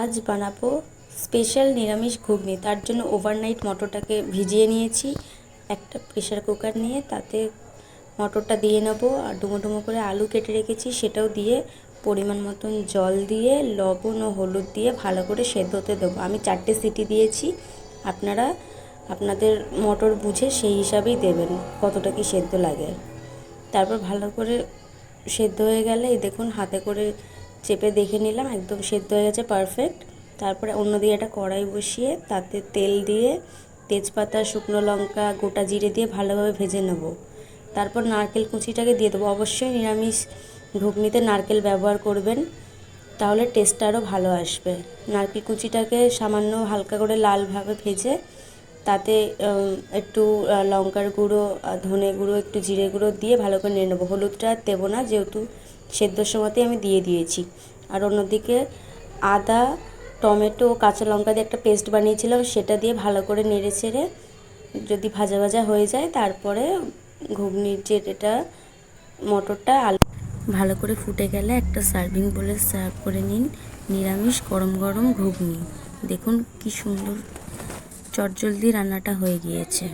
আজ বানাবো স্পেশাল নিরামিষ ঘুগনি। তার জন্য ওভারনাইট মটরটাকে ভিজিয়ে নিয়েছি। একটা প্রেশার কুকার নিয়ে তাতে মটরটা দিয়ে নেব আর ডুমো ডুমো করে আলু কেটে রেখেছি। সেটাও দিয়ে পরিমাণ মতন জল দিয়ে, লবণ ও হলুদ দিয়ে ভালো করে সেদ্ধ হতে দেবো। আমি চারটে সিটি দিয়েছি। আপনারা, আপনাদের মটর বুঝে সেই হিসাবেই দেবেন কতটা কি সেদ্ধ লাগে। তারপর ভালো করে সেদ্ধ হয়ে গেলে দেখুন, হাতে করে চেপে দেখে নিলাম, একদম সেদ্ধ হয়ে গেছে পারফেক্ট তারপরে অন্য অন্যদিকে একটা কড়াই বসিয়ে তাতে তেল দিয়ে তেজপাতা, শুকনো লঙ্কা, গোটা জিরে দিয়ে ভালোভাবে ভেজে নেব। তারপর নারকেল কুচিটাকে দিয়ে দেবো। অবশ্যই নিরামিষ ঘুগনিতে নারকেল ব্যবহার করবেন, তাহলে টেস্টটা আরও ভালো আসবে। নারকেল কুচিটাকে সামান্য হালকা করে লালভাবে ভেজে তাতে একটু লঙ্কার গুঁড়ো ধনে গুঁড়ো, একটু জিরে গুঁড়ো দিয়ে ভালো করে নিয়ে নেব। হলুদটা দেবো না, যেহেতু সেদ্ধর সময়তেই আমি দিয়ে দিয়েছি। আর অন্যদিকে আদা, টমেটো, কাঁচা লঙ্কা দিয়ে একটা পেস্ট বানিয়েছিলাম, সেটা দিয়ে ভালো করে নেড়ে চেড়ে যদি ভাজা ভাজা হয়ে যায়, তারপরে ঘুগনির যে এটা মটরটা আলু ভালো করে ফুটে গেলে একটা সার্ভিং বলে সার্ভ করে নিন। নিরামিষ গরম গরম ঘুগনি। দেখুন কি সুন্দর চটজলদি রান্নাটা হয়ে গিয়েছে।